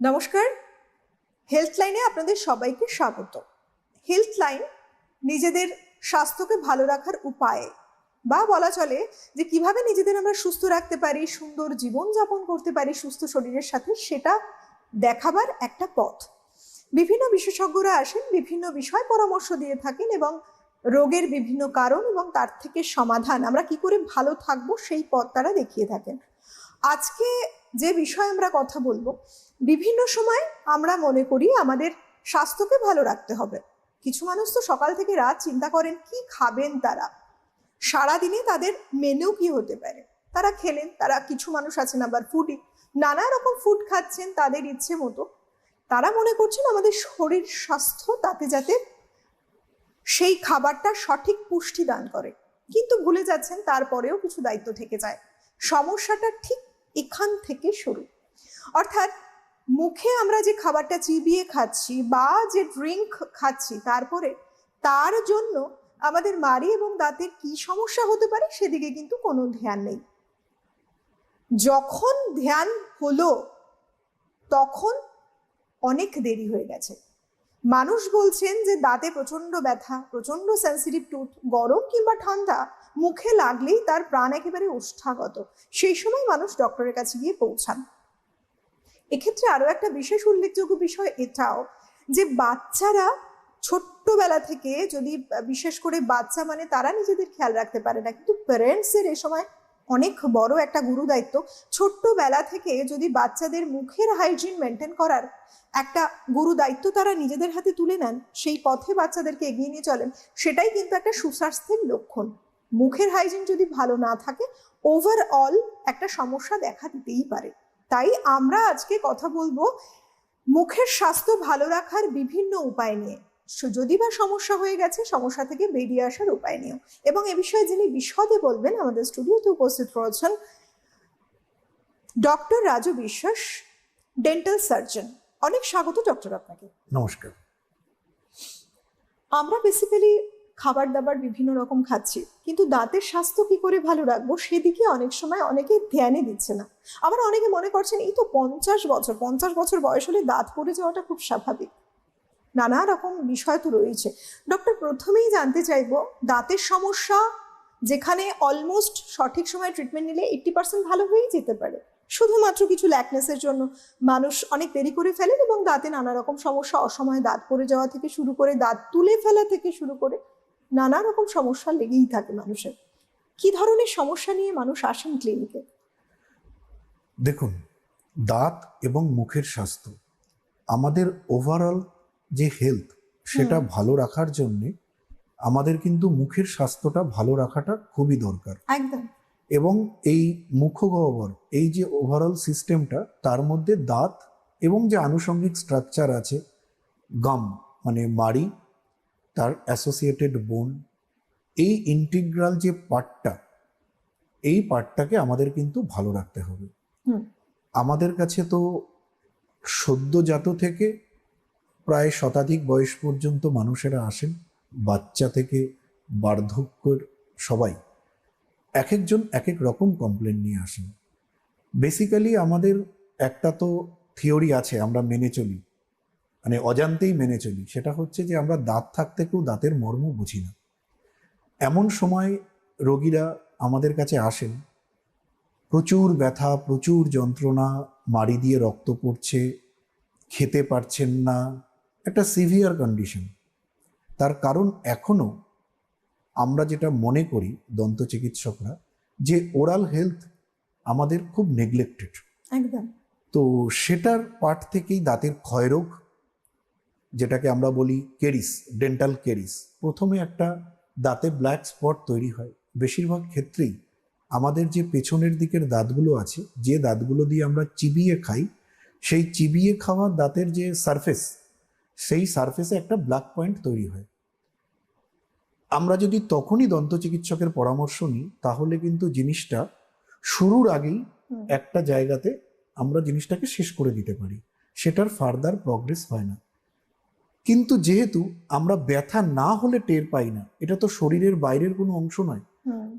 নমস্কার। হেলথ লাইনে আপনাদের সবাইকে স্বাগত। হেলথ লাইন নিজেদের স্বাস্থ্যকে ভালো রাখার উপায় বা বলা চলে যে কীভাবে নিজেদের আমরা সুস্থ রাখতে পারি, সুন্দর জীবন যাপন করতে পারি, সুস্থ শরীরের সাথে সেটা দেখাবার একটা পথ। বিভিন্ন বিশেষজ্ঞরা আসেন, বিভিন্ন বিষয় পরামর্শ দিয়ে থাকেন এবং রোগের বিভিন্ন কারণ এবং তার থেকে সমাধান আমরা কি করে ভালো থাকব সেই পথ তারা দেখিয়ে থাকেন। আজকে যে বিষয়ে আমরা কথা বলব, বিভিন্ন সময় আমরা মনে করি আমাদের স্বাস্থ্যকে ভালো রাখতে হবে। কিছু মানুষ তো সকাল থেকে রাত চিন্তা করেন, কি খাবেন তারা? সারাদিনে তাদের মেনু কি হতে পারে? তারা খেলেন, তারা কিছু মানুষ আছেন আবার ফুডি নানা রকম ফুড খাচ্ছেন তাদের ইচ্ছে মতো। তারা মনে করছেন আমাদের শরীর স্বাস্থ্য তাতে যাতে সেই খাবারটা সঠিক পুষ্টি দান করে। কিন্তু ভুলে যাচ্ছেন, তারপরেও কিছু দায়িত্ব থেকে যায়। সমস্যাটা ঠিক এখান থেকে শুরু। অর্থাৎ মুখে আমরা যে খাবারটা চিবিয়ে খাচ্ছি বা যে ড্রিঙ্ক খাচ্ছি, তারপরে তার জন্য আমাদের মাড়ি এবং দাঁতের কি সমস্যা হতে পারে সেদিকে কিন্তু কোনো ধ্যান নেই। যখন ধ্যান হলো, তখন অনেক দেরি হয়ে গেছে। মানুষ বলছেন যে দাঁতে প্রচণ্ড ব্যথা প্রচণ্ড সেন্সিটিভ টুথ গরম কিংবা ঠান্ডা মুখে লাগলেই তার প্রাণ একেবারে উষ্ঠাগত সেই সময় মানুষ ডক্টরের কাছে গিয়ে পৌঁছান। এক্ষেত্রে আরও একটা বিশেষ উল্লেখযোগ্য বিষয় এটাও যে বাচ্চারা ছোট্টবেলা থেকে যদি বিশেষ করে বাচ্চা মানে তারা নিজেদের খেয়াল রাখতে পারে না। কিন্তু প্যারেন্টসের এ সময় অনেক বড় একটা গুরু দায়িত্ব ছোট্টবেলা থেকে যদি বাচ্চাদের মুখের হাইজিন মেনটেন করার একটা গুরু দায়িত্ব তারা নিজেদের হাতে তুলে নেন, সেই পথে বাচ্চাদেরকে এগিয়ে নিয়ে চলেন, সেটাই কিন্তু একটা সুস্বাস্থ্যের লক্ষণ। মুখের হাইজিন যদি ভালো না থাকে ওভারঅল একটা সমস্যা দেখা দিতেই পারে। তাই আমরা আজকে কথা বলব মুখের স্বাস্থ্য ভালো রাখার বিভিন্ন উপায় নিয়ে। যদি বা সমস্যা হয়ে গেছে সমস্যা থেকে বেরিয়ে আসার উপায় নিয়েও এবং এ বিষয়ে যিনি বিশদে বলবেন আমাদের স্টুডিওতে উপস্থিত রয়েছেন ডক্টর রাজু বিশ্বাস ডেন্টাল সার্জন অনেক স্বাগত ডক্টর আপনাকে। নমস্কার। আমরা বেসিক্যালি খাবার দাবার বিভিন্ন রকম খাচ্ছি। কিন্তু দাঁতের স্বাস্থ্য কি করে ভালো রাখব সেদিকে অনেক সময় অনেকে ধ্যানই দিচ্ছে না। আবার অনেকে মনে করছেন, এই তো পঞ্চাশ বছর পঞ্চাশ বছর বয়স হলে দাঁত পড়ে যাওয়াটা খুব স্বাভাবিক। নানা রকম বিষয় তো রয়েছে। ডক্টর, প্রথমেই জানতে চাইব, দাঁতের সমস্যা যেখানে অলমোস্ট সঠিক সময়ে ট্রিটমেন্ট নিলে এইট্টি পার্সেন্ট ভালো হয়েই যেতে পারে। শুধুমাত্র কিছু ল্যাকনেসের জন্য। মানুষ অনেক দেরি করে ফেলেন এবং দাঁতে নানা রকম সমস্যা, অসময়ে দাঁত পড়ে যাওয়া থেকে শুরু করে, দাঁত তুলে ফেলা থেকে শুরু করে নানা রকম সমস্যা লেগেই থাকে মানুষের। কি ধরনের সমস্যা নিয়ে মানুষ আসেন ক্লিনিকে দেখুন দাঁত এবং মুখের স্বাস্থ্য আমাদের ওভারঅল যে হেলথ সেটা ভালো রাখার জন্যে আমাদের কিন্তু মুখের স্বাস্থ্যটা ভালো রাখাটা খুবই দরকার। একদম। এবং এই মুখগহ্বর এই যে ওভারঅল সিস্টেমটা তার মধ্যে দাঁত এবং যে আনুষঙ্গিক স্ট্রাকচার আছে গাম মানে মাড়ি তার অ্যাসোসিয়েটেড বোন এই ইন্টিগ্রাল যে পার্টটা এই পার্টটাকে আমাদের কিন্তু ভালো রাখতে হবে। আমাদের কাছে তো সদ্যজাত থেকে প্রায় শতাধিক বয়স পর্যন্ত মানুষেরা আসেন বাচ্চা থেকে বার্ধক্যের সবাই। এক একজন এক এক রকম কমপ্লেন নিয়ে আসেন। বেসিক্যালি আমাদের একটা তো থিওরি আছে আমরা মেনে চলি। মানে অজান্তেই মেনে চলি। সেটা হচ্ছে যে আমরা দাঁত থাকতে কেউ দাঁতের মর্ম বুঝি না। এমন সময় রোগীরা আমাদের কাছে আসেন। প্রচুর ব্যথা প্রচুর যন্ত্রণা মাড়ি দিয়ে রক্ত পড়ছে খেতে পারছেন না একটা সিভিয়ার কন্ডিশন তার কারণ এখনও আমরা যেটা মনে করি দন্ত চিকিৎসকরা যে ওরাল হেলথ আমাদের খুব নেগলেক্টেড একদম। তো সেটার পার্ট থেকেই দাঁতের ক্ষয়রোগ যেটাকে আমরা বলি কেরিস ডেন্টাল কেরিস। প্রথমে একটা দাঁতে ব্ল্যাক স্পট তৈরি হয়। বেশিরভাগ ক্ষেত্রেই আমাদের যে পেছনের দিকের দাঁতগুলো আছে যে দাঁতগুলো দিয়ে আমরা চিবিয়ে খাই সেই চিবিয়ে খাওয়া দাঁতের যে সারফেস সেই সারফেসে একটা ব্ল্যাক পয়েন্ট তৈরি হয়। আমরা যদি তখনই দন্ত চিকিৎসকের পরামর্শ নিই তাহলে কিন্তু জিনিসটা শুরুর আগেই একটা জায়গাতে আমরা জিনিসটাকে শেষ করে দিতে পারি। সেটার ফার্দার প্রগ্রেস হয় না। কিন্তু যেহেতু আমরা ব্যথা না হলে টের পাই না এটা তো শরীরের বাইরের কোনো অংশ নয়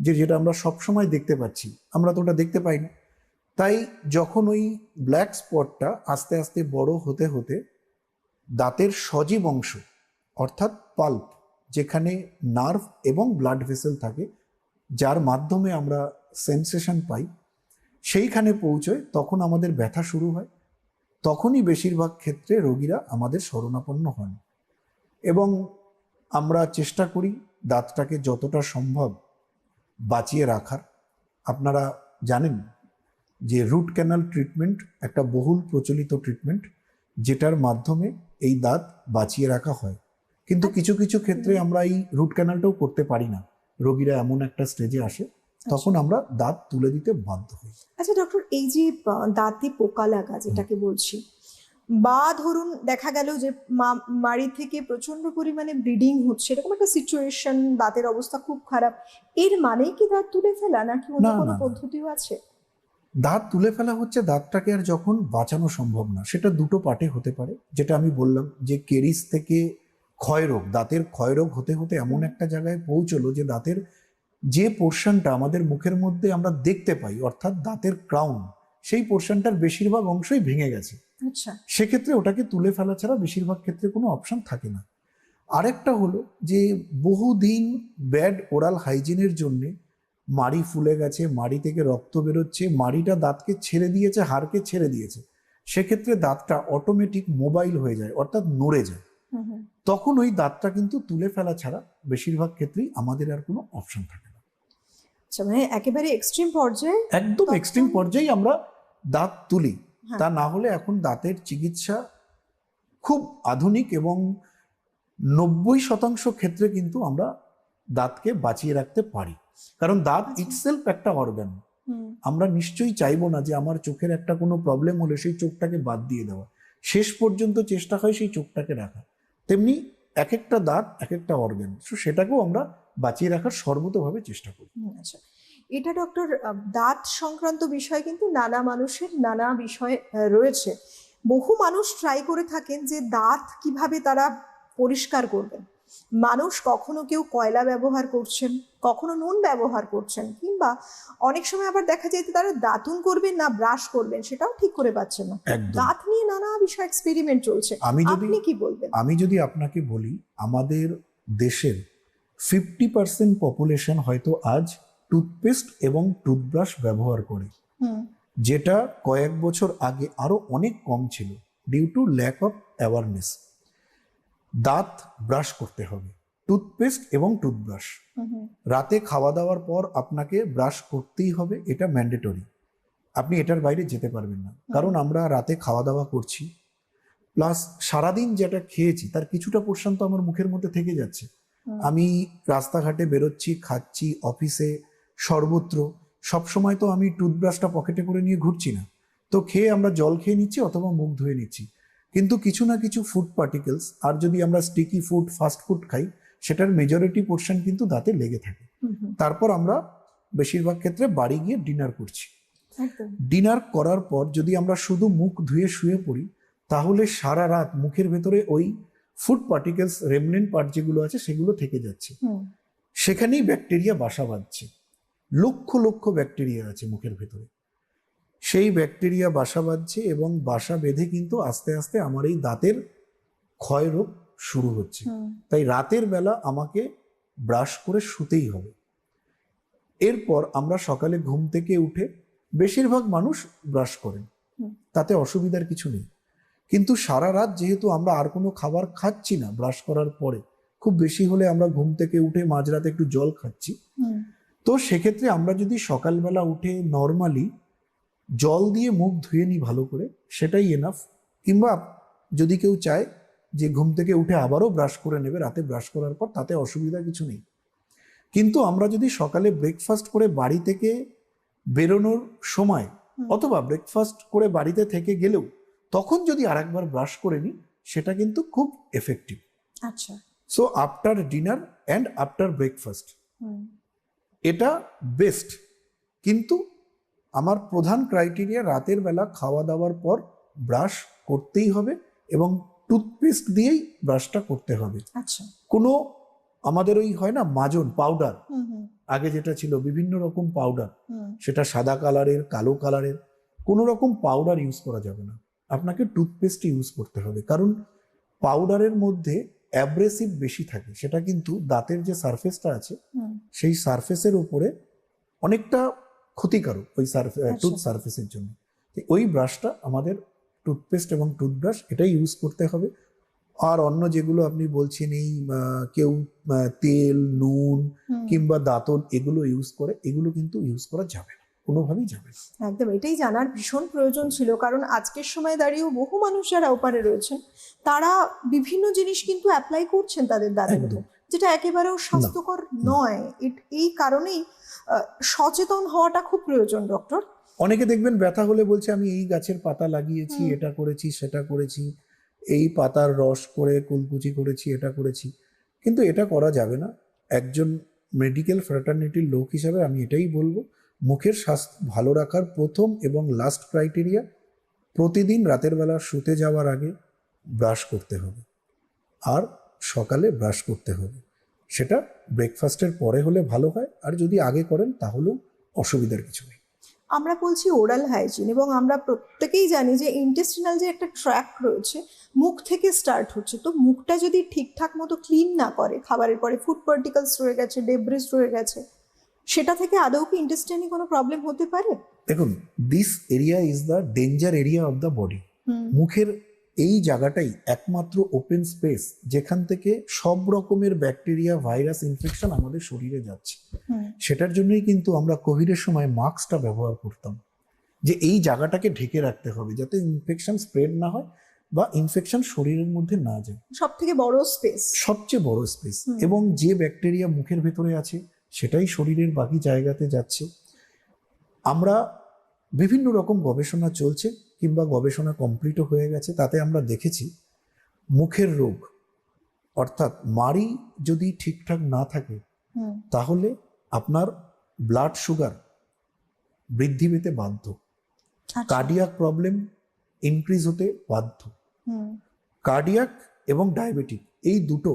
যে যেটা আমরা সব সময় দেখতে পাচ্ছি আমরা তো ওটা দেখতে পাই না। তাই যখন ওই ব্ল্যাক স্পটটা আস্তে আস্তে বড় হতে হতে দাঁতের সজীব অংশ অর্থাৎ পাল্প যেখানে নার্ভ এবং ব্লাড ভেসেল থাকে যার মাধ্যমে আমরা সেন্সেশন পাই সেইখানে পৌঁছয় তখন আমাদের ব্যথা শুরু হয়। তখনই বেশিরভাগ ক্ষেত্রে রোগীরা আমাদের শরণাপন্ন হন। এবং আমরা চেষ্টা করি দাঁতটাকে যতটা সম্ভব বাঁচিয়ে রাখার। আপনারা জানেন যে রুট ক্যানাল ট্রিটমেন্ট একটা বহুল প্রচলিত ট্রিটমেন্ট, যেটার মাধ্যমে এই দাঁত বাঁচিয়ে রাখা হয়। কিন্তু কিছু কিছু ক্ষেত্রে আমরা এই রুট ক্যানালটাও করতে পারি না। রোগীরা এমন একটা স্টেজে আসে তখন আমরা দাঁত তুলে দিতে বাধ্য হই। আচ্ছা ডক্টর এই যে দাঁতে পোকা লাগা যেটাকে বলছি বা ধরুন দেখা গেল যে মাড়ি থেকে প্রচণ্ড পরিমাণে ব্লিডিং হচ্ছে এরকম একটা সিচুয়েশন দাঁতের অবস্থা খুব খারাপ এর মানেই কি দাঁত তুলে ফেলা নাকি অন্য কোনো। পদ্ধতিও আছে? দাঁত তুলে ফেলা হচ্ছে দাঁতটাকে আর যখন বাঁচানো সম্ভব না সেটা দুটো পার্টে হতে পারে যেটা আমি বললাম যে কেরিস থেকে ক্ষয়রোগ দাঁতের ক্ষয়রোগ হতে হতে এমন একটা জায়গায় পৌঁছলো যে দাঁতের যে পোর্শনটা আমাদের মুখের মধ্যে আমরা দেখতে পাই অর্থাৎ দাঁতের ক্রাউন সেই পোর্শনটার বেশিরভাগ অংশই ভেঙে গেছে। আচ্ছা। সেক্ষেত্রে ওটাকে তুলে ফেলা ছাড়া বেশিরভাগ ক্ষেত্রে কোনো অপশন থাকে না। আরেকটা হলো যে বহুদিন ব্যাড ওরাল হাইজিনের জন্য মাড়ি ফুলে গেছে মাড়ি থেকে রক্ত বেরোচ্ছে মাড়িটা দাঁতকে ছেড়ে দিয়েছে হাড়কে ছেড়ে দিয়েছে। সেক্ষেত্রে দাঁতটা অটোমেটিক মোবাইল হয়ে যায় অর্থাৎ নড়ে যায়। তখন ওই দাঁতটা কিন্তু তুলে ফেলা ছাড়া বেশিরভাগ ক্ষেত্রেই আমাদের আর কোনো অপশন থাকে না। আচ্ছা মানে একেবারে এক্সট্রিম পর্যায়ে একদম এক্সট্রিম পর্যায়ে আমরা দাঁত তুলি। হ্যাঁ। তা না হলে এখন দাঁতের চিকিৎসা খুব আধুনিক এবং নব্বই শতাংশ ক্ষেত্রে কিন্তু আমরা দাঁতকে বাঁচিয়ে রাখতে পারি। কারণ দাঁত আচ্ছা। ইটসেলফ একটা অর্গান আমরা নিশ্চয়ই চাইব না যে আমার চোখের একটা কোনো প্রবলেম হলে সেই চোখটাকে বাদ দিয়ে দেওয়া। শেষ পর্যন্ত চেষ্টা হয় সেই চোখটাকে রাখা তেমনি এক একটা দাঁত এক একটা অর্গান সো সেটাকেও আমরা বাঁচিয়ে রাখার সর্বতভাবে চেষ্টা করি। আচ্ছা। এটা ডক্টর দাঁত সংক্রান্ত বিষয় কিন্তু নানা মানুষের নানা বিষয় রয়েছে। বহু মানুষ ট্রাই করে থাকেন যে দাঁত কীভাবে তারা পরিষ্কার করবেন। মানুষ কখনো কেউ কয়লা ব্যবহার করছেন কখনো নুন ব্যবহার করছেন কিংবা অনেক সময় আবার দেখা যায় যে তারা দাঁতুন করবেন না ব্রাশ করবেন সেটাও ঠিক করে পাচ্ছেন না। দাঁত নিয়ে নানা বিষয় এক্সপেরিমেন্ট চলছে। আমি যদি কি বলবেন? আমি যদি আপনাকে বলি আমাদের দেশের ফিফটি পার্সেন্ট পপুলেশন হয়তো আজ টুথপেস্ট এবং টুথব্রাশ ব্যবহার করে। যেটা কয়েক বছর আগে আরও অনেক কম ছিল due to lack of awareness দাঁত ব্রাশ করতে হবে টুথপেস্ট এবং টুথব্রাশ। রাতে খাওয়া দাওয়ার পর আপনাকে ব্রাশ করতেই হবে এটা ম্যান্ডেটরি আপনি এটার বাইরে যেতে পারবেন না। কারণ আমরা রাতে খাওয়া দাওয়া করছি প্লাস সারাদিন যেটা খেয়েছি তার কিছুটা পোর্শন তো আমার মুখের মধ্যে থেকে যাচ্ছে। আমি রাস্তাঘাটে বেরোচ্ছি খাচ্ছি অফিসে সর্বত্র। সবসময় তো আমি টুথব্রাশটা পকেটে করে নিয়ে ঘুরছি না। তো খেয়ে আমরা জল খেয়ে নিচ্ছি অথবা মুখ ধুয়ে নিচ্ছি। কিন্তু কিছু না কিছু ফুড পার্টিকেলস আর যদি আমরা স্টিকি ফুড ফাস্ট ফুড খাই সেটার মেজরিটি পোর্শন কিন্তু দাঁতে লেগে থাকে। তারপর আমরা বেশিরভাগ ক্ষেত্রে বাড়ি গিয়ে ডিনার করছি। ডিনার করার পর যদি আমরা শুধু মুখ ধুয়ে শুয়ে পড়ি তাহলে সারা রাত মুখের ভেতরে ওই ফুড পার্টিকেলস রেমনেন্ট পার্ট যেগুলো আছে সেগুলো থেকে যাচ্ছে। সেখানেই ব্যাকটেরিয়া বাসা বাঁধছে। লক্ষ লক্ষ ব্যাকটেরিয়া আছে মুখের ভেতরে। সেই ব্যাকটেরিয়া বাসা বাঁধছে এবং বাসা বেঁধে কিন্তু আস্তে আস্তে আমার এই দাঁতের ক্ষয় রোগ শুরু হচ্ছে। তাই রাতের বেলা আমাকে ব্রাশ করে শুতেই হবে। এরপর আমরা সকালে ঘুম থেকে উঠে বেশিরভাগ মানুষ ব্রাশ করেন। তাতে অসুবিধার কিছু নেই। কিন্তু সারা রাত যেহেতু আমরা আর কোনো খাবার খাচ্ছি না ব্রাশ করার পরে খুব বেশি হলে আমরা ঘুম থেকে উঠে মাঝরাতে একটু জল খাচ্ছি। তো সেক্ষেত্রে আমরা যদি সকালবেলা উঠে নর্মালি জল দিয়ে মুখ ধুয়ে নিই ভালো করে সেটাই এনাফ কিংবা যদি কেউ চায় যে ঘুম থেকে উঠে আবারও ব্রাশ করে নেবে রাতে ব্রাশ করার পর তাতে অসুবিধা কিছু নেই। কিন্তু আমরা যদি সকালে ব্রেকফাস্ট করে বাড়ি থেকে বেরোনোর সময় অথবা ব্রেকফাস্ট করে বাড়িতে থেকে গেলেও তখন যদি আরেকবার ব্রাশ করে নিই সেটা কিন্তু খুব এফেক্টিভ আচ্ছা। So after dinner and after breakfast এটা বেস্ট কিন্তু আমার প্রধান ক্রাইটেরিয়া রাতের বেলা খাওয়া দাওয়ার পর ব্রাশ করতেই হবে এবং টুথপেস্ট দিয়েই ব্রাশটা করতে হবে। আচ্ছা। কোনো আমাদের ওই হয় না মাজন পাউডার আগে যেটা ছিল বিভিন্ন রকম পাউডার সেটা সাদা কালারের কালো কালারের কোনো রকম পাউডার ইউজ করা যাবে না। আপনাকে টুথপেস্ট ইউজ করতে হবে। কারণ পাউডারের মধ্যে অ্যাব্রেসিভ বেশি থাকে। সেটা কিন্তু দাঁতের যে সারফেসটা আছে সেই সারফেসের উপরে অনেকটা ক্ষতিকারক ওই আচ্ছা। টুথ সারফেসের জন্য। তো ওই ব্রাশটা আমাদের টুথপেস্ট এবং টুথব্রাশ এটাই ইউজ করতে হবে। আর অন্য যেগুলো আপনি বলছেন এই কেউ তেল নুন কিংবা দাঁতন এগুলো ইউজ করে এগুলো কিন্তু ইউজ করা যাবে না। কোনোভাবেই যাবে একদম এটাই জানার ভীষণ প্রয়োজন ছিল। কারণ আজকের সময় দাঁড়িয়েও বহু মানুষ যারা ওপারে রয়েছেন তারা বিভিন্ন জিনিস কিন্তু অ্যাপ্লাই করছেন তাদের একদম। যেটা একেবারেও স্বাস্থ্যকর নয়। এই কারণেই সচেতন হওয়াটা খুব প্রয়োজন ডক্টর অনেকে দেখবেন ব্যথা হলে বলছে আমি এই গাছের পাতা লাগিয়েছি এটা করেছি সেটা করেছি এই পাতার রস করে কুলকুচি করেছি এটা করেছি। কিন্তু এটা করা যাবে না। একজন মেডিকেল ফ্র্যাটার্নিটির লোক হিসাবে আমি এটাই বলব মুখের স্বাস্থ্য ভালো রাখার প্রথম এবং লাস্ট ক্রাইটেরিয়া প্রতিদিন রাতের বেলা শুতে যাওয়ার আগে ব্রাশ করতে হবে। আর সকালে ব্রাশ করতে হবে। সেটা ব্রেকফাস্টের পরে হলে ভালো হয়, আর যদি আগে করেন তাহলেও অসুবিধার কিছু নেই। আমরা বলছি ওরাল হাইজিন এবং আমরা প্রত্যেকেই জানি যে ইন্টেস্টিনাল যে একটা ট্র্যাক রয়েছে, মুখ থেকে স্টার্ট হচ্ছে। তো মুখটা যদি ঠিকঠাক মতো ক্লিন না করে, খাবারের পরে ফুড পার্টিকেলস রয়ে গেছে ডেব্রিস রয়ে গেছে সেটা থেকে আদৌ কি ইন্টেস্টাইনে কোনো প্রবলেম হতে পারে? দেখুন this area is the danger area of the body মুখের এই জায়গাটাই একমাত্র ওপেন স্পেস যেখান থেকে সব রকমের ব্যাকটেরিয়া ভাইরাস ইনফেকশন আমাদের শরীরে যাচ্ছে। সেটার জন্যই কিন্তু আমরা কোভিডের সময় মাস্কটা ব্যবহার করতাম। যে এই জায়গাটাকে ঢেকে রাখতে হবে যাতে ইনফেকশন স্প্রেড না হয় বা ইনফেকশন শরীরের মধ্যে না যায়। সব থেকে বড় স্পেস সবচেয়ে বড় স্পেস এবং যে ব্যাকটেরিয়া মুখের ভেতরে আছে সেটাই শরীরের বাকি জায়গাতে যাচ্ছে। আমরা বিভিন্ন রকম গবেষণা চলছে কিংবা গবেষণা কমপ্লিটও হয়ে গেছে তাতে আমরা দেখেছি মুখের রোগ অর্থাৎ মাড়ি যদি ঠিকঠাক না থাকে তাহলে আপনার ব্লাড সুগার বৃদ্ধি পেতে বাধ্য। কার্ডিয়াক প্রবলেম ইনক্রিজ হতে বাধ্য। কার্ডিয়াক এবং ডায়াবেটিক এই দুটো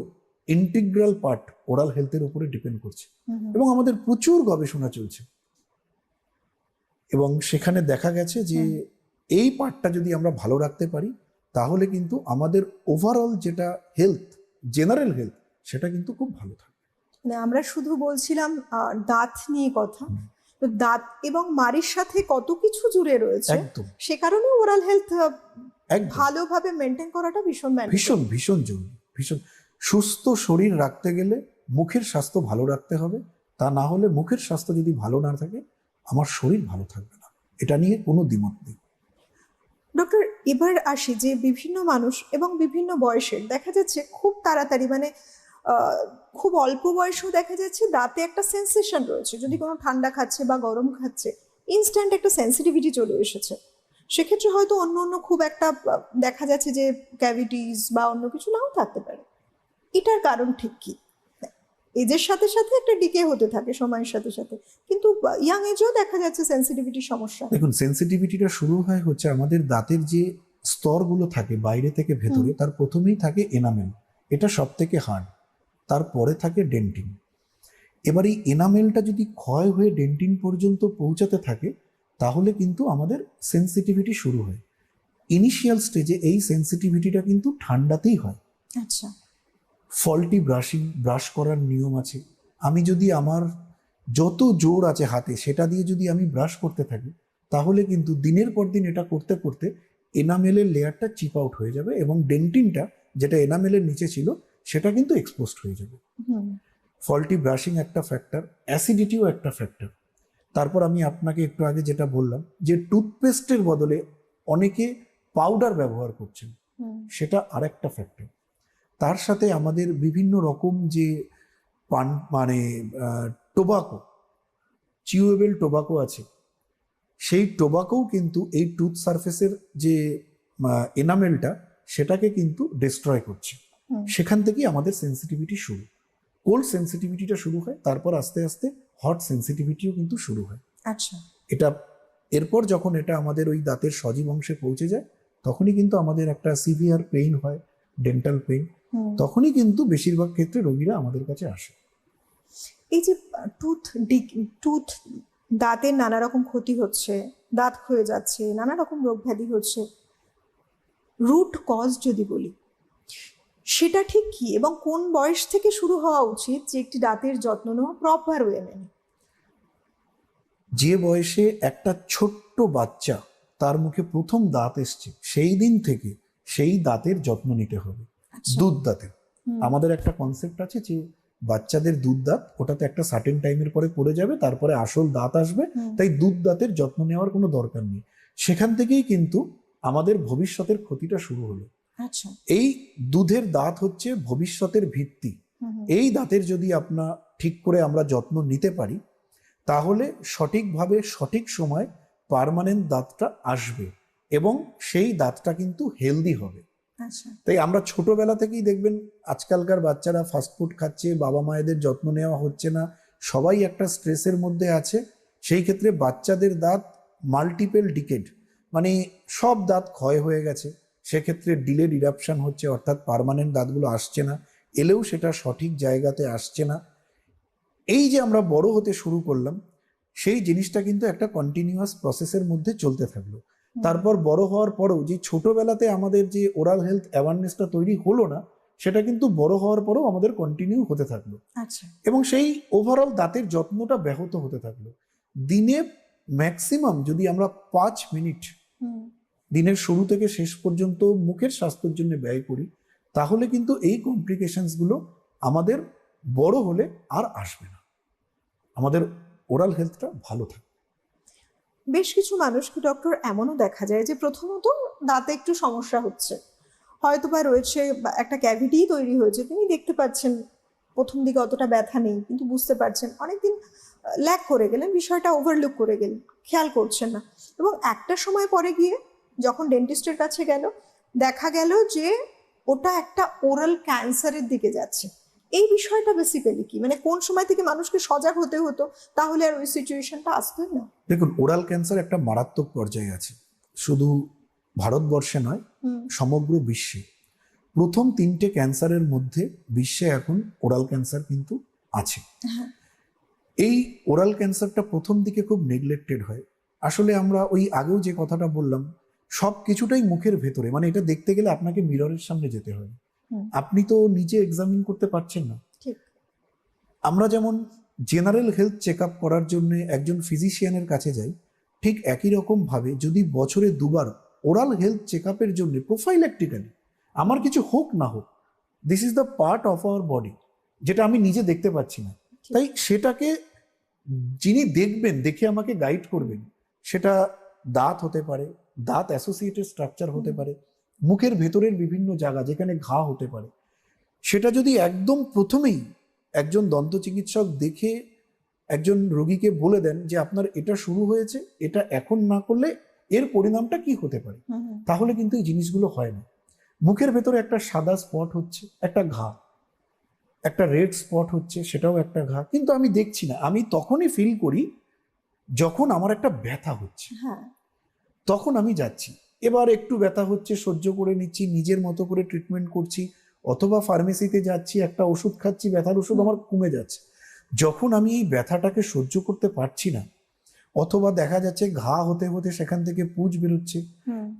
ইন্টিগ্রাল পার্ট ওরাল হেলথের উপরে ডিপেন্ড করছে। এবং আমাদের প্রচুর গবেষণা চলছে। এবং সেখানে দেখা গেছে যে এই পার্টটা যদি আমরা ভালো রাখতে পারি তাহলে কিন্তু আমাদের ওভারঅল যেটা হেলথ জেনারেল হেলথ সেটা কিন্তু খুব ভালো থাকবে। মানে আমরা শুধু বলছিলাম দাঁত নিয়ে কথা। তো দাঁত এবং মাড়ির সাথে কত কিছু জুড়ে রয়েছে সে কারণে ওরাল হেলথ ভালোভাবে মেনটেন করাটা ভীষণ ভীষণ ভীষণ জরুরি ভীষণ। সুস্থ শরীর রাখতে গেলে মুখের স্বাস্থ্য ভালো রাখতে হবে। তা না হলে মুখের স্বাস্থ্য যদি ভালো না থাকে, আমার শরীর ভালো থাকবে না। এটা নিয়ে কোনো দ্বিমত নেই। ডক্টর, এবার আসি যে বিভিন্ন মানুষ এবং বিভিন্ন বয়সের, দেখা যাচ্ছে খুব তাড়াতাড়ি মানে খুব অল্প বয়সেও দেখা যাচ্ছে দাঁতে একটা সেন্সেশন রয়েছে। যদি কোনো ঠান্ডা খাচ্ছে বা গরম খাচ্ছে ইনস্ট্যান্ট একটা সেন্সিটিভিটি চলে এসেছে। সেক্ষেত্রে হয়তো অন্য অন্য খুব একটা দেখা যাচ্ছে যে ক্যাভিটিস বা অন্য কিছু নাও থাকতে পারে। এটার কারণ ঠিক কি? এজের সাথে সাথে একটা ডিকে হতে থাকে সময়ের সাথে সাথে। কিন্তু ইয়াং এজেও দেখা যাচ্ছে সেন্সিটিভিটির সমস্যা। দেখুন সেন্সিটিভিটিটা শুরু হয় হচ্ছে আমাদের দাঁতের যে স্তরগুলো থাকে বাইরে থেকে ভেতরে তার প্রথমেই থাকে এনামেল এটা সব থেকে হার্ড তারপরে থাকে ডেন্টিন এবার এই এনামেলটা যদি ক্ষয় হয়ে ডেন্টিন পর্যন্ত পৌঁছাতে থাকে তাহলে কিন্তু আমাদের সেন্সিটিভিটি শুরু হয়। ইনিশিয়াল স্টেজে এই সেন্সিটিভিটিটা কিন্তু ঠান্ডাতেই হয়। আচ্ছা। ফল্টি ব্রাশিং ব্রাশ করার নিয়ম আছে। আমি যদি আমার যত জোর আছে হাতে সেটা দিয়ে যদি আমি ব্রাশ করতে থাকি তাহলে কিন্তু দিনের পর দিন এটা করতে করতে এনামেলের লেয়ারটা চিপ আউট হয়ে যাবে এবং ডেন্টিনটা যেটা এনামেলের নিচে ছিল সেটা কিন্তু এক্সপোজড হয়ে যাবে। ফলটি ব্রাশিং একটা ফ্যাক্টর অ্যাসিডিটিও একটা ফ্যাক্টর তারপর আমি আপনাকে একটু আগে যেটা বললাম যে টুথপেস্টের বদলে অনেকে পাউডার ব্যবহার করছেন সেটা আরেকটা ফ্যাক্টর তার সাথে আমাদের বিভিন্ন রকম যে পান মানে টোবাকো চিউয়েবল টোবাকো আছে সেই টোবাকোও কিন্তু এই টুথ সারফেসের যে এনামেলটা সেটাকে কিন্তু ডিস্ট্রয় করছে। সেখান থেকেই আমাদের সেন্সিটিভিটি শুরু। কোল্ড সেন্সিটিভিটিটা শুরু হয় তারপর আস্তে আস্তে হট সেন্সিটিভিটিও কিন্তু শুরু হয়। আচ্ছা। এটা এরপর যখন এটা আমাদের ওই দাঁতের সজীব অংশে পৌঁছে যায় তখনই কিন্তু আমাদের একটা সিভিয়ার পেইন হয় ডেন্টাল পেইন। তখনই কিন্তু বেশিরভাগ ক্ষেত্রে রোগীরা আমাদের কাছে আসে। এই যে টুথ টুথ দাঁতের নানা রকম ক্ষতি হচ্ছে দাঁত ক্ষয়ে যাচ্ছে নানা রকম রোগ ব্যাধি হচ্ছে। রুট কজ যদি বলি সেটা ঠিক কি এবং কোন বয়স থেকে শুরু হওয়া উচিত যে একটি দাঁতের যত্ন নেওয়া প্রপার ওয়ে মেনে যে বয়সে একটা ছোট্ট বাচ্চা তার মুখে প্রথম দাঁত এসছে সেই দিন থেকে সেই দাঁতের যত্ন নিতে হবে। দুধ দাঁতের। আমাদের একটা কনসেপ্ট আছে যে বাচ্চাদের দুধ দাঁত ওটাতে একটা সার্টেন টাইমের পরে পড়ে যাবে তারপরে আসল দাঁত আসবে তাই দুধ দাঁতের যত্ন নেওয়ার কোনো দরকার নেই। সেখান থেকেই কিন্তু আমাদের ভবিষ্যতের ক্ষতিটা শুরু হলো। আচ্ছা। এই দুধের দাঁত হচ্ছে ভবিষ্যতের ভিত্তি। এই দাঁতের যদি আপনার ঠিক করে আমরা যত্ন নিতে পারি তাহলে সঠিকভাবে সঠিক সময় পার্মানেন্ট দাঁতটা আসবে এবং সেই দাঁতটা কিন্তু হেলদি হবে। আচ্ছা তাই আমরা ছোটবেলা থেকেই দেখবেন আজকালকার বাচ্চারা ফাস্টফুড খাচ্ছে, বাবা মায়েদের যত্ন নেওয়া হচ্ছে না, সবাই একটা স্ট্রেসের মধ্যে আছে। সেই ক্ষেত্রে বাচ্চাদের দাঁত মাল্টিপেল ডিকেড মানে সব দাঁত ক্ষয় হয়ে গেছে। সেক্ষেত্রে ডিলেড ইরাপশন হচ্ছে, অর্থাৎ পার্মানেন্ট দাঁতগুলো আসছে না, এলেও সেটা সঠিক জায়গাতে আসছে না। এই যে আমরা বড় হতে শুরু করলাম, সেই জিনিসটা কিন্তু একটা কন্টিনিউয়াস প্রসেসের মধ্যে চলতে থাকল। তারপর বড় হওয়ার পরেও যে ছোটবেলাতে আমাদের যে ওরাল হেলথ অ্যাওয়ারনেসটা তৈরি হলো না সেটা কিন্তু বড় হওয়ার পরেও আমাদের কন্টিনিউ হতে থাকল। আচ্ছা। এবং সেই ওভারঅল দাঁতের যত্নটা ব্যাহত হতে থাকল। দিনে ম্যাক্সিমাম যদি আমরা পাঁচ মিনিট দিনের শুরু থেকে শেষ পর্যন্ত মুখের স্বাস্থ্যের জন্য ব্যয় করি তাহলে কিন্তু এই কমপ্লিকেশনসগুলো আমাদের বড় হলে আর আসবে না। আমাদের ওরাল হেলথটা ভালো থাকে বেশ কিছু মানুষকে ডক্টর এমনও দেখা যায় যে প্রথমত দাঁতে একটু সমস্যা হচ্ছে। হয়তো বা রয়েছে একটা ক্যাভিটি তৈরি হয়েছে, তিনি দেখতে পাচ্ছেন প্রথম দিকে অতটা ব্যথা নেই, কিন্তু বুঝতে পারছেন। অনেকদিন ল্যাক করে গেলেন, বিষয়টা ওভারলুক করে গেলেন, খেয়াল করছেন না। এবং একটা সময় পরে গিয়ে যখন ডেন্টিস্টের কাছে গেল, দেখা গেল যে ওটা একটা ওরাল ক্যান্সারের দিকে যাচ্ছে। এই বিষয়টা বেসিক্যালি কি? মানে কোন সময় থেকে মানুষকে সজাগ হতে হতো তাহলে আর ওই সিচুয়েশনটা আসতোই না। দেখুন ওরাল ক্যান্সার একটা মারাত্মক পর্যায়ে আছে। শুধু ভারতবর্ষে নয় সমগ্র বিশ্বে। প্রথম তিনটে ক্যান্সারের মধ্যে বিশ্বে এখন ওরাল ক্যান্সার কিন্তু আছে। হ্যাঁ। এই ওরাল ক্যান্সারটা প্রথম দিকে খুব নেগলেক্টেড হয়। আসলে আমরা ওই আগেও যে কথাটা বললাম সব কিছুটাই মুখের ভেতরে। মানে এটা দেখতে গেলে আপনাকে মিররের সামনে যেতে হবে হুম। আপনি তো নিজে এক্সামিন করতে পারছেন না। ঠিক। আমরা যেমন জেনারেল হেলথ চেক আপ করার জন্য একজন ফিজিশিয়ানের কাছে যাই ঠিক একই রকম ভাবে যদি বছরে দুবার ওরাল হেলথ চেক আপের জন্য প্রোফাইল্যাকটিক্যালি আমার কিছু হোক না হোক this is the part of our body যেটা আমি নিজে দেখতে পাচ্ছি না। তাই সেটাকে যিনি দেখবেন দেখে আমাকে গাইড করবেন সেটা দাঁত হতে পারে দাঁত অ্যাসোসিয়েটেড স্ট্রাকচার হতে পারে মুখের ভেতরের বিভিন্ন জায়গা যেখানে ঘা হতে পারে। সেটা যদি একদম প্রথমেই একজন দন্ত চিকিৎসক দেখে একজন রোগীকে বলে দেন যে আপনার এটা শুরু হয়েছে এটা এখন না করলে এর পরিণামটা কি হতে পারে। তাহলে কিন্তু এই জিনিসগুলো হয় না। মুখের ভেতরে একটা সাদা স্পট হচ্ছে একটা ঘা। একটা রেড স্পট হচ্ছে সেটাও একটা ঘা। কিন্তু আমি দেখছি না আমি তখনই ফিল করি যখন আমার একটা ব্যথা হচ্ছে। হ্যাঁ। তখন আমি যাচ্ছি। এবার একটু ব্যথা হচ্ছে সহ্য করে নিচ্ছি নিজের মতো করে ট্রিটমেন্ট করছি অথবা ফার্মেসিতে যাচ্ছি একটা ওষুধ খাচ্ছি ব্যথার ওষুধ আমার কমে যাচ্ছে। যখন আমি এই ব্যথাটাকে সহ্য করতে পারছি না অথবা দেখা যাচ্ছে ঘা হতে হতে সেখান থেকে পুজ বেরোচ্ছে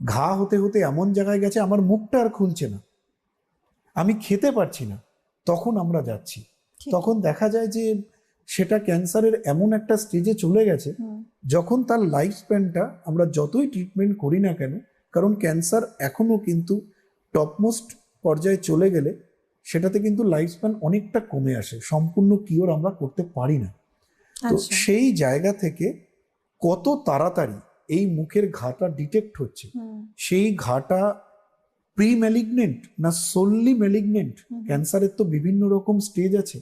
ঘা হতে হতে এমন জায়গায় গেছে আমার মুখটা আর খুলছে না। আমি খেতে পারছি না তখন আমরা যাচ্ছি। তখন দেখা যায় যে সেটা ক্যান্সারের এমন একটা স্টেজে চলে গেছে যখন তার লাইফ স্প্যানটা আমরা যতই ট্রিটমেন্ট করি না কেন কারণ ক্যান্সার এখনও কিন্তু টপমোস্ট পর্যায়ে চলে গেলে সেটাতে কিন্তু লাইফ স্প্যান অনেকটা কমে আসে। সম্পূর্ণ কিওর আমরা করতে পারি না। তো আচ্ছা। সেই জায়গা থেকে কত তাড়াতাড়ি এই মুখের ঘাটা ডিটেক্ট হচ্ছে? সেই ঘাটা প্রি ম্যালিগনেন্ট না সোললি ম্যালিগনেন্ট ক্যান্সারের তো বিভিন্ন রকম স্টেজ আছে।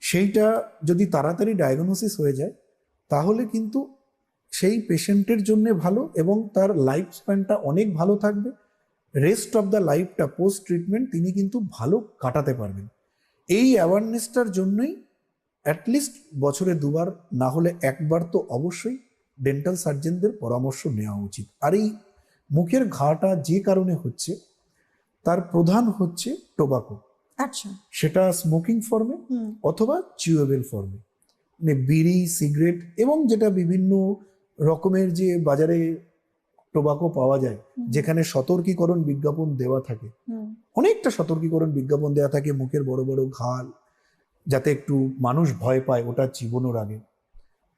সেইটা যদি তাড়াতাড়ি ডায়াগনোসিস হয়ে যায় তাহলে কিন্তু সেই পেশেন্টের জন্য ভালো এবং তার লাইফ স্প্যানটা অনেক ভালো থাকবে। রেস্ট অফ দ্য লাইফটা পোস্ট ট্রিটমেন্ট তিনি কিন্তু ভালো কাটাতে পারবেন। এই অ্যাওয়ারনেসটার জন্যই অ্যাটলিস্ট বছরে দুবার না হলে একবার তো অবশ্যই ডেন্টাল সার্জনদের পরামর্শ নেওয়া উচিত। আর এই মুখের ঘাটা যে কারণে হচ্ছে তার প্রধান হচ্ছে টোবাকো আচ্ছা। সেটা স্মোকিং ফর্মে অথবা চিউয়েবল ফর্মে মানে বিড়ি সিগারেট এবং যেটা বিভিন্ন রকমের যে বাজারে টোবাকো পাওয়া যায় যেখানে সতর্কীকরণ বিজ্ঞাপন দেওয়া থাকে। অনেকটা সতর্কীকরণ বিজ্ঞাপন দেওয়া থাকে মুখের বড় বড় ঘাল যাতে একটু মানুষ ভয় পায় ওটা চিবনোর আগে।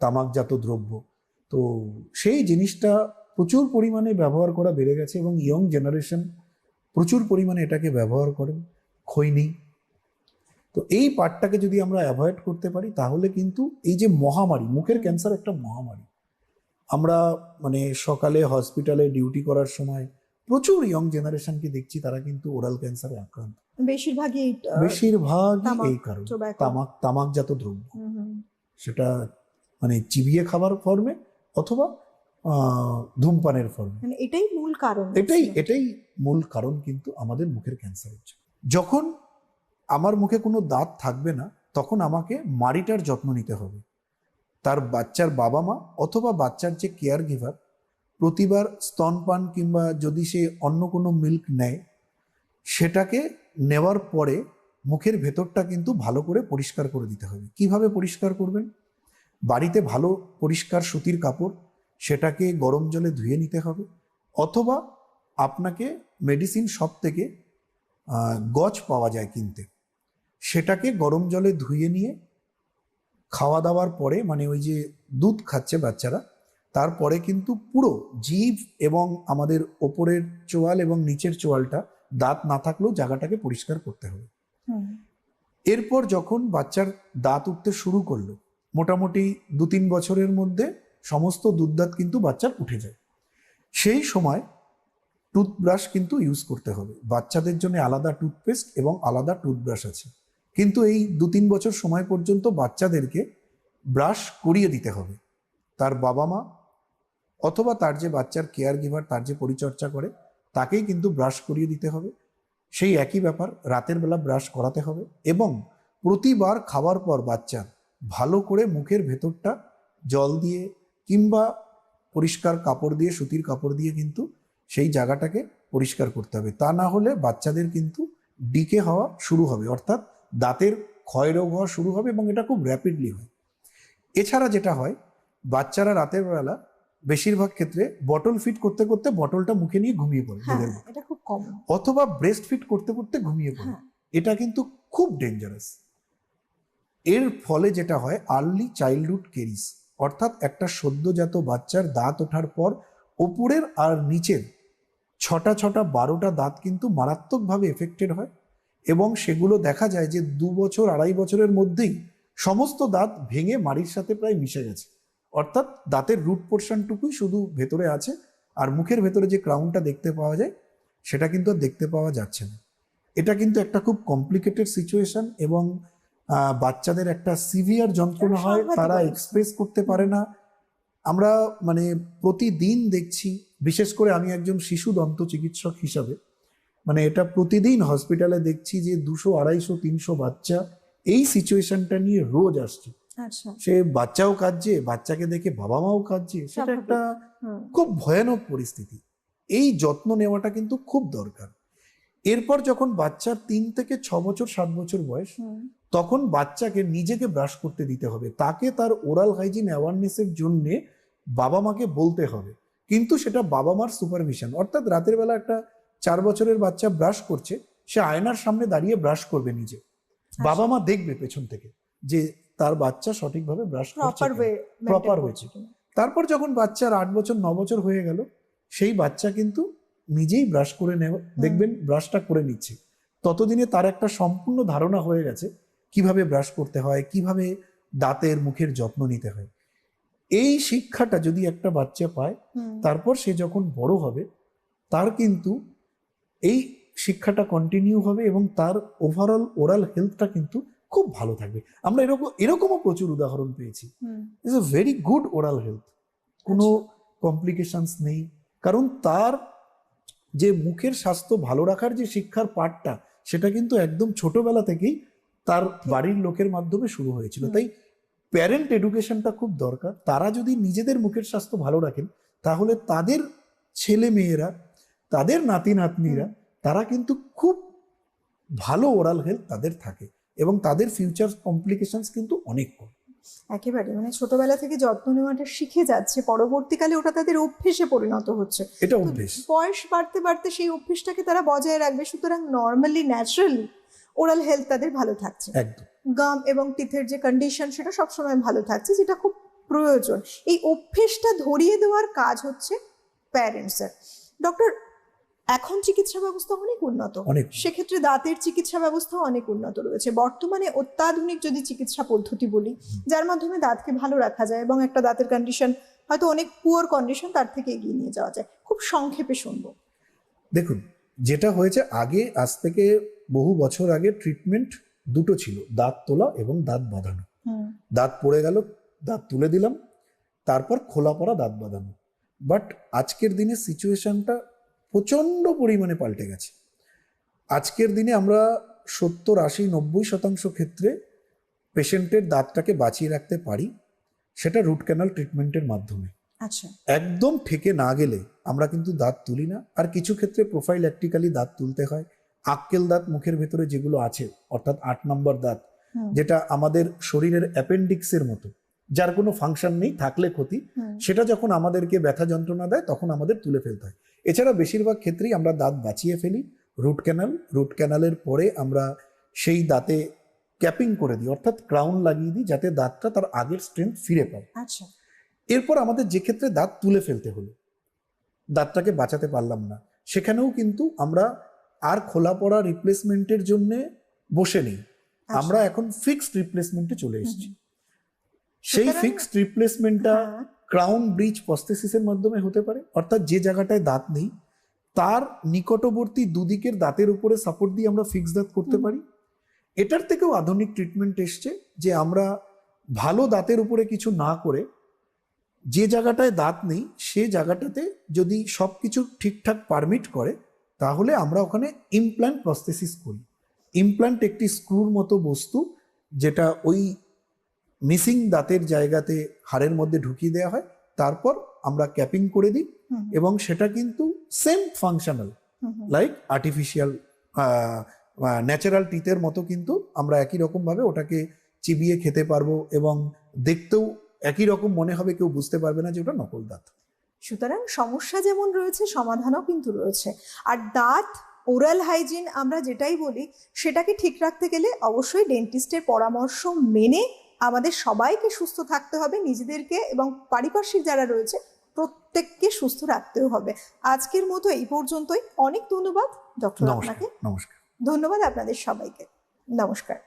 তামাকজাত দ্রব্য। তো সেই জিনিসটা প্রচুর পরিমাণে ব্যবহার করা বেড়ে গেছে এবং ইয়ং জেনারেশন প্রচুর পরিমাণে এটাকে ব্যবহার করেন খৈনি। তো এই পার্টটাকে যদি আমরা অ্যাভয়েড করতে পারি তাহলে কিন্তু এই যে মহামারী মুখের ক্যান্সার একটা মহামারী। আমরা মানে সকালে হসপিটালে ডিউটি করার সময় প্রচুর ইয়ং জেনারেশনকে দেখছি তারা কিন্তু ওরাল ক্যান্সারে আক্রান্ত। বেশিরভাগই বেশিরভাগ এই কারণ। তামাক তামাকজাত দ্রব্য। সেটা মানে চিবিয়ে খাবার ফর্মে অথবা ধূমপানের ফর্মে মানে এটাই মূল কারণ এটাই এটাই মূল কারণ কিন্তু আমাদের মুখের ক্যান্সারের জন্য যখন আমার মুখে কোনো দাঁত থাকবে না তখন আমাকে মাড়িটার যত্ন নিতে হবে। তার বাচ্চার বাবা মা অথবা বাচ্চার যে কেয়ার গিভার প্রতিবার স্তনপান কিংবা যদি সে অন্য কোনো মিল্ক নেয়, সেটাকে নেওয়ার পরে মুখের ভেতরটা কিন্তু ভালো করে পরিষ্কার করে দিতে হবে। কীভাবে পরিষ্কার করবেন? বাড়িতে ভালো পরিষ্কার সুতির কাপড়, সেটাকে গরম জলে ধুয়ে নিতে হবে অথবা আপনাকে মেডিসিন শপ থেকে গজ পাওয়া যায় কিনতে। সেটাকে গরম জলে ধুয়ে নিয়ে খাওয়া দাওয়ার পরে মানে ওই যে দুধ খাচ্ছে বাচ্চারা তারপরে কিন্তু পুরো জিভ এবং আমাদের ওপরের চোয়াল এবং নিচের চোয়ালটা দাঁত না থাকলেও জায়গাটাকে পরিষ্কার করতে হবে। এরপর যখন বাচ্চার দাঁত উঠতে শুরু করল মোটামুটি দু তিন বছরের মধ্যে সমস্ত দুধ দাঁত কিন্তু বাচ্চার উঠে যায়। সেই সময় টুথব্রাশ কিন্তু ইউজ করতে হবে। বাচ্চাদের জন্য আলাদা টুথপেস্ট এবং আলাদা টুথব্রাশ আছে। কিন্তু এই দু তিন বছর সময় পর্যন্ত বাচ্চাদেরকে ব্রাশ করিয়ে দিতে হবে। তার বাবা মা অথবা তার যে বাচ্চার কেয়ার গিভার তার যে পরিচর্যা করে, তাকেই কিন্তু ব্রাশ করিয়ে দিতে হবে। সেই একই ব্যাপার, রাতের বেলা ব্রাশ করাতে হবে এবং প্রতিবার খাওয়ার পর বাচ্চার ভালো করে মুখের ভেতরটা জল দিয়ে কিংবা পরিষ্কার কাপড় দিয়ে, সুতির কাপড় দিয়ে কিন্তু সেই জায়গাটাকে পরিষ্কার করতে হবে। তা না হলে বাচ্চাদের কিন্তু ডিকে হওয়া শুরু হবে। অর্থাৎ দাঁতের ক্ষয় রোগ হওয়া শুরু হবে এবং এটা খুব র্যাপিডলি হয়। এছাড়া যেটা হয় বাচ্চারা রাতের বেলা বেশিরভাগ ক্ষেত্রে বটল ফিট করতে করতে বটলটা মুখে নিয়ে ঘুমিয়ে পড়ে হ্যাঁ এটা খুব কম অথবা ব্রেস্ট ফিট করতে করতে ঘুমিয়ে পড়ে। হ্যাঁ। এটা কিন্তু খুব ডেঞ্জারাস এর ফলে যেটা হয় আর্লি চাইল্ডহুড কেরিস অর্থাৎ একটা সদ্যজাত বাচ্চার দাঁত ওঠার পর ওপরের আর নিচের ছটা ছটা বারোটা দাঁত কিন্তু মারাত্মকভাবে এফেক্টেড হয়। এবং সেগুলো দেখা যায় যে দু বছর আড়াই বছরের মধ্যেই সমস্ত দাঁত ভেঙে মাড়ির সাথে প্রায় মিশে গেছে। অর্থাৎ দাঁতের রুট পোর্শনটুকুই শুধু ভেতরে আছে আর মুখের ভেতরে যে ক্রাউনটা দেখতে পাওয়া যায় সেটা কিন্তু আর দেখতে পাওয়া যাচ্ছে না। এটা কিন্তু একটা খুব কমপ্লিকেটেড সিচুয়েশন এবং বাচ্চাদের একটা সিভিয়ার যন্ত্রণা হয় তারা এক্সপ্রেস করতে পারে না। আমরা মানে প্রতিদিন দেখছি বিশেষ করে আমি একজন শিশু দন্ত চিকিৎসক হিসাবে মানে এটা প্রতিদিন হসপিটালে দেখছি যে দুশো আড়াইশো তিনশো বাচ্চা এই সিচুয়েশনটা নিয়ে রোজ আসছে। আচ্ছা। সে বাচ্চাও কাঁদছে বাচ্চাকে দেখে বাবা মাও কাঁদছে সেটা একটা খুব ভয়ানক পরিস্থিতি। এই যত্ন নেওয়াটা কিন্তু খুব দরকার। এরপর যখন বাচ্চার তিন থেকে ছ বছর সাত বছর বয়স তখন বাচ্চাকে নিজেকে ব্রাশ করতে দিতে হবে। তাকে তার ওরাল হাইজিন অ্যাওয়ারনেসের জন্য বাবা মাকে বলতে হবে। কিন্তু সেটা বাবা মার সুপারভিশন অর্থাৎ রাতের বেলা একটা চার বছরের বাচ্চা ব্রাশ করছে সে আয়নার সামনে দাঁড়িয়ে ব্রাশ করবে নিজে। বাবা মা দেখবে পেছন থেকে যে তার বাচ্চা সঠিকভাবে ব্রাশ করছে প্রপার তে। তারপর যখন বাচ্চার আট বছর ন বছর হয়ে গেল সেই বাচ্চা কিন্তু নিজেই ব্রাশ করে নেব দেখবেন ব্রাশটা করে নিচ্ছে। ততদিনে তার একটা সম্পূর্ণ ধারণা হয়ে গেছে কীভাবে ব্রাশ করতে হয় কীভাবে দাঁতের মুখের যত্ন নিতে হয়। এই শিক্ষাটা যদি একটা বাচ্চা পায় তারপর সে যখন বড় হবে তার কিন্তু এই শিক্ষাটা কন্টিনিউ হবে এবং তার ওভারঅল ওরাল হেলথটা কিন্তু খুব ভালো থাকবে। আমরা এরকম এরকমও প্রচুর উদাহরণ পেয়েছি। Is a very good oral health কোনো কমপ্লিকেশনস নেই। কারণ তার যে মুখের স্বাস্থ্য ভালো রাখার যে শিক্ষার পাঠটা সেটা কিন্তু একদম ছোটবেলা থেকেই তার বাড়ির লোকের মাধ্যমে শুরু হয়েছিল। তাই প্যারেন্ট এডুকেশনটা খুব দরকার। তারা যদি নিজেদের মুখের স্বাস্থ্য ভালো রাখেন তাহলে তাদের ছেলে মেয়েরা তাদের নাতি নাতনিরা তারা কিন্তু খুব ভালো ওরাল হেলথ তাদের থাকে এবং তাদের ফিউচার কমপ্লিকেশনস কিন্তু অনেক কম। একেবারে মানে ছোটবেলা থেকে যত্ন নেওয়াটা শিখে যাচ্ছে পরবর্তীকালে ওটা তাদের অভ্যেসে পরিণত হচ্ছে। এটা অভ্যেস। বয়স বাড়তে বাড়তে সেই অভ্যেসটাকে তারা বজায় রাখবে সুতরাং নর্মালি ন্যাচারালি ওরাল হেলথ তাদের ভালো থাকছে। একদম। গাম এবং টিথের যে কন্ডিশন সেটা সবসময় ভালো থাকছে যেটা খুব প্রয়োজন। এই অভ্যেসটা ধরিয়ে দেওয়ার কাজ হচ্ছে প্যারেন্টসের ডক্টর এখন চিকিৎসা ব্যবস্থা অনেক উন্নত। অনেক সেক্ষেত্রে দাঁতের চিকিৎসা ব্যবস্থা অনেক উন্নত রয়েছে। বর্তমানে অত্যাধুনিক যদি চিকিৎসা পদ্ধতি বলি যার মাধ্যমে দাঁতকে ভালো রাখা যায় এবং একটা দাঁতের কন্ডিশন হয়তো অনেক পুয়ার কন্ডিশন তার থেকে এগিয়ে নিয়ে যাওয়া যায়। খুব সংক্ষেপে শুনব। দেখুন যেটা হয়েছে আগে আজ থেকে বহু বছর আগে ট্রিটমেন্ট দুটো ছিল দাঁত তোলা এবং দাঁত বাঁধানো। দাঁত পড়ে গেল দাঁত তুলে দিলাম তারপর খোলা পড়া দাঁত বাঁধানো। বাট আজকের দিনে সিচুয়েশনটা প্রচণ্ড পরিমাণে পাল্টে গেছে। আজকের দিনে আমরা সত্তর আশি নব্বই শতাংশ ক্ষেত্রে পেশেন্টের দাঁতটাকে বাঁচিয়ে রাখতে পারি সেটা রুট ক্যানাল ট্রিটমেন্টের মাধ্যমে। আচ্ছা। একদম ঠেকে না গেলে আমরা কিন্তু দাঁত তুলি না। আর কিছু ক্ষেত্রে প্রোফাইল অ্যাক্টিক্যালি দাঁত তুলতে হয়। আক্কেল দাঁত মুখের ভেতরে যেগুলো আছে অর্থাৎ আট নম্বর দাঁত যেটা আমাদের শরীরের অ্যাপেন্ডিক্সের মতো যার কোনো ফাংশন নেই থাকলে ক্ষতি। সেটা যখন আমাদেরকে ব্যথা যন্ত্রণা দেয় তখন আমাদের তুলে ফেলতে হয়। এছাড়া বেশিরভাগ ক্ষেত্রেই আমরা দাঁত বাঁচিয়ে ফেলি রুট ক্যানাল রুট ক্যানালের পরে আমরা সেই দাঁতে ক্যাপিং করে দিই অর্থাৎ ক্রাউন লাগিয়ে দিই যাতে দাঁতটা তার আগের স্ট্রেংথ ফিরে পায়। আচ্ছা। এরপর আমাদের যে ক্ষেত্রে দাঁত তুলে ফেলতে হলো দাঁতটাকে বাঁচাতে পারলাম না সেখানেও কিন্তু আমরা আর খোলা পড়া রিপ্লেসমেন্টের জন্য বসে নেই। আচ্ছা। আমরা এখন ফিক্সড রিপ্লেসমেন্টে চলে এসেছি। সেই ফিক্সড রিপ্লেসমেন্টটা ক্রাউন ব্রিজ প্রস্থেসিসের মাধ্যমে হতে পারে অর্থাৎ যে জায়গাটায় দাঁত নেই তার নিকটবর্তী দুদিকের দাঁতের উপরে সাপোর্ট দিয়ে আমরা ফিক্স দাঁত করতে পারি। এটার থেকেও আধুনিক ট্রিটমেন্ট এসছে যে আমরা ভালো দাঁতের উপরে কিছু না করে যে জায়গাটায় দাঁত নেই সে জায়গাটাতে যদি সব কিছু ঠিকঠাক পারমিট করে তাহলে আমরা ওখানে ইমপ্ল্যান্ট প্রস্থেসিস করি। ইমপ্ল্যান্ট একটি স্ক্রুর মতো বস্তু যেটা ওই মিসিং দাঁতের জায়গাতে হাড়ের মধ্যে ঢুকিয়ে দেওয়া হয় তারপর আমরা ক্যাপিং করে দিই এবং সেটা কিন্তু same functional like artificial natural টিথের মতো কিন্তু আমরা একই রকমভাবে ওটাকে চিবিয়ে খেতে পারব এবং দেখতেও একই রকম মনে হবে কেউ বুঝতে পারবে না যে ওটা নকল দাঁত। সুতরাং সমস্যা যেমন রয়েছে সমাধানও কিন্তু রয়েছে। আর দাঁত ওরাল হাইজিন আমরা যেটাই বলি সেটাকে ঠিক রাখতে গেলে অবশ্যই ডেন্টিস্টের পরামর্শ মেনে আমাদের সবাইকে সুস্থ থাকতে হবে নিজেদেরকে এবং পারিপার্শ্বিক যারা রয়েছে প্রত্যেককে সুস্থ রাখতেও হবে। আজকের মতো এই পর্যন্তই। অনেক ধন্যবাদ। ডক্টর আপনাকে। নমস্কার। ধন্যবাদ আপনাদের সবাইকে। নমস্কার।